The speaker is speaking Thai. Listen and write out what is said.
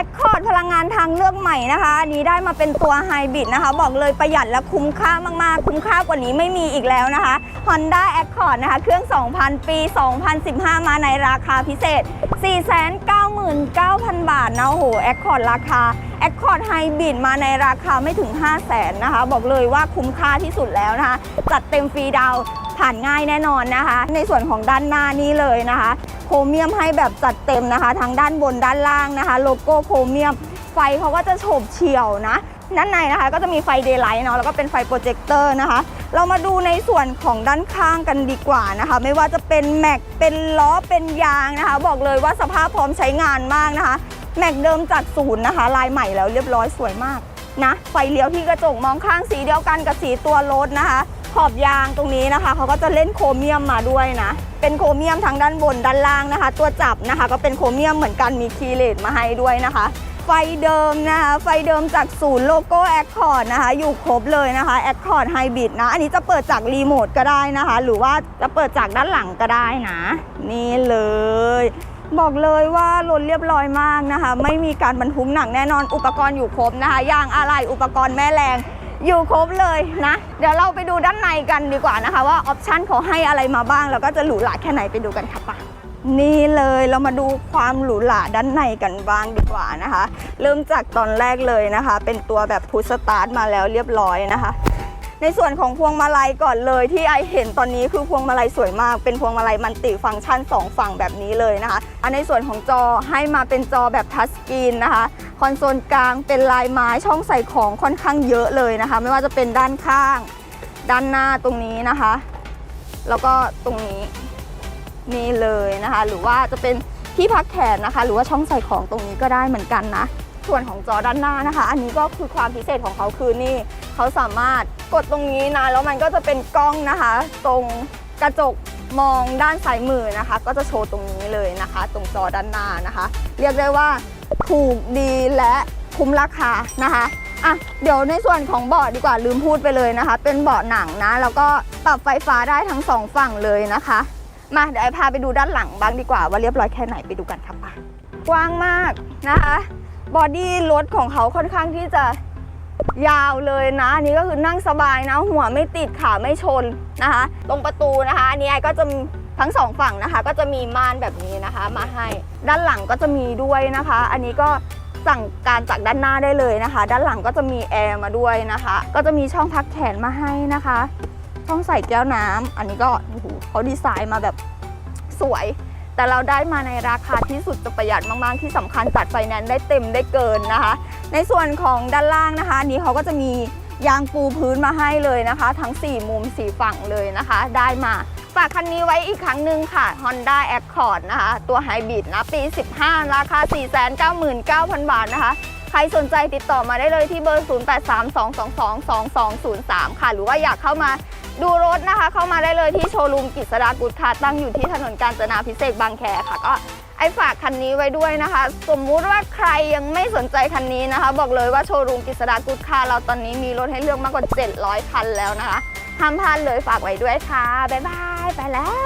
Accord พลังงานทางเลือกใหม่นะคะอันนี้ได้มาเป็นตัวไฮบริดนะคะ บอกเลยประหยัดและคุ้มค่ามากๆ คุ้มค่ากว่านี้ไม่มีอีกแล้วนะคะ Honda Accord นะคะ เครื่อง 2,000 ปี 2015 มาในราคาพิเศษ 499,000 บาทนะโอ้โห Accord ราคา Accord Hybrid มาในราคาไม่ถึง 5 0 0 0 0นนะคะ บอกเลยว่าคุ้มค่าที่สุดแล้วนะคะ จัดเต็มฟรีดาวผ่านง่ายแน่นอนนะคะ ในส่วนของด้านหน้านี้เลยนะคะ โครเมียมให้แบบจัดเต็มนะคะ ทั้งด้านบนด้านล่างนะคะ โลโก้โครเมียม ไฟเขาก็จะโฉบเฉี่ยวนะด้านในนะคะก็จะมีไฟเดย์ไลท์เนาะแล้วก็เป็นไฟโปรเจคเตอร์นะคะ เรามาดูในส่วนของด้านข้างกันดีกว่านะคะ ไม่ว่าจะเป็นแม็กเป็นล้อเป็นยางนะคะ บอกเลยว่าสภาพพร้อมใช้งานมากนะคะ แม็กเดิมจากศูนย์นะคะ ลายใหม่แล้วเรียบร้อยสวยมากนะไฟเลี้ยวที่กระจกมองข้างสีเดียวกันกับสีตัวรถนะคะ ขอบยางตรงนี้นะคะเขาก็จะเล่นโครเมียมมาด้วยนะ เป็นโครเมียมทั้งด้านบนด้านล่างนะคะ ตัวจับนะคะ ก็เป็นโครเมียมเหมือนกันมีคีเลสมาให้ด้วยนะคะ ไฟเดิมนะคะ ไฟเดิมจากศูนย์โลโก้แอคคอร์ดนะคะ อยู่ครบเลยนะคะแอคคอร์ดไฮบริดนะ อันนี้จะเปิดจากรีโมทก็ได้นะคะ หรือว่าจะเปิดจากด้านหลังก็ได้นะ นี่เลยบอกเลยว่ารถเรียบร้อยมากนะคะ ไม่มีการบรรทุกหนักแน่นอนอุปกรณ์อยู่ครบนะคะยางอะไหล่อุปกรณ์แม่แรง อยู่ครบเลยนะ เดี๋ยวเราไปดูด้านในกันดีกว่านะคะ ว่าออปชันเขาให้อะไรมาบ้าง แล้วก็จะหรูหราแค่ไหนไปดูกันค่ะปะนี่เลยเรามาดูความหรูหราด้านในกันบ้างดีกว่านะคะ เริ่มจากตอนแรกเลยนะคะ เป็นตัวแบบพุชสตาร์ทมาแล้วเรียบร้อยนะคะ ในส่วนของพวงมาลัยก่อนเลยที่ไอเห็นตอนนี้คือพวงมาลัยสวยมาก เป็นพวงมาลัยมันติฟังก์ชัน 2 ฝั่งแบบนี้เลยนะคะอันในส่วนของจอให้มาเป็นจอแบบทัชสกรีนนะคะคอนโซลกลางเป็นลายไม้ช่องใส่ของค่อนข้างเยอะเลยนะคะ ไม่ว่าจะเป็นด้านข้าง ด้านหน้าตรงนี้นะคะ แล้วก็ตรงนี้นี่เลยนะคะ หรือว่าจะเป็นที่พักแขนนะคะ หรือว่าช่องใส่ของตรงนี้ก็ได้เหมือนกันนะ ส่วนของจอด้านหน้านะคะ อันนี้ก็คือความพิเศษของเขาคือนี่เขาสามารถกดตรงนี้นะแล้วมันก็จะเป็นกล้องนะคะ ตรงกระจกมองด้านซ้ายมือนะคะ ก็จะโชว์ตรงนี้เลยนะคะ ตรงจอด้านหน้านะคะ เรียกได้ว่าถูกดีและคุ้มราคานะคะอะเดี๋ยวในส่วนของเบาะดีกว่าลืมพูดไปเลยนะคะ เป็นเบาะหนังนะ แล้วก็ปรับไฟฟ้าได้ทั้งสองฝั่งเลยนะคะ มาเดี๋ยวไอพาไปดูด้านหลังบ้างดีกว่าว่าเรียบร้อยแค่ไหนไปดูกันค่ะปกว้างมากนะคะบอดี้รถของเขาค่อนข้างที่จะยาวเลยนะอันนี้ก็คือนั่งสบายนะ หัวไม่ติดขาไม่ชนนะคะ ตรงประตูนะคะอันนี้ไอก็จะทั้งสองฝั่งนะคะ ก็จะมีม่านแบบนี้นะคะ มาให้ด้านหลังก็จะมีด้วยนะคะ อันนี้ก็สั่งการจากด้านหน้าได้เลยนะคะ ด้านหลังก็จะมีแอร์มาด้วยนะคะ ก็จะมีช่องพักแขนมาให้นะคะ ต้องใส่แก้วน้ำอันนี้ก็โอ้โหเขาดีไซน์มาแบบสวย แต่เราได้มาในราคาที่สุดจะประหยัดมากๆ ที่สำคัญจัดไฟแนนซ์ได้เต็มได้เกินนะคะ ในส่วนของด้านล่างนะคะนนี้เขาก็จะมียางปูพื้นมาให้เลยนะคะ ทั้ง 4 มุม 4 ฝั่งเลยนะคะ ได้มา ฝากคันนี้ไว้อีกครั้งหนึ่งค่ะ Honda Accord นะคะ ตัวไฮบริดนะ ปี 15 ราคา 499,000 บาทนะคะ ใครสนใจติดต่อมาได้เลยที่เบอร์ 0832222203 ค่ะ หรือว่าอยากเข้ามาดูรถนะคะ เข้ามาได้เลยที่โชว์รูมกิจสดากุลคาตั้งอยู่ที่ถนนกาญจนาพิเศษบางแคค่ะ ก็ไอฝากคันนี้ไว้ด้วยนะคะ สมมุติว่าใครยังไม่สนใจคันนี้นะคะ บอกเลยว่าโชว์รูมกิจสดากุลคาเราตอนนี้มีรถให้เลือกมากกว่า 700 คันแล้วนะคะห้ามพลาดเลยฝากไว้ด้วยค่ะ บ๊ายบาย ไปแล้ว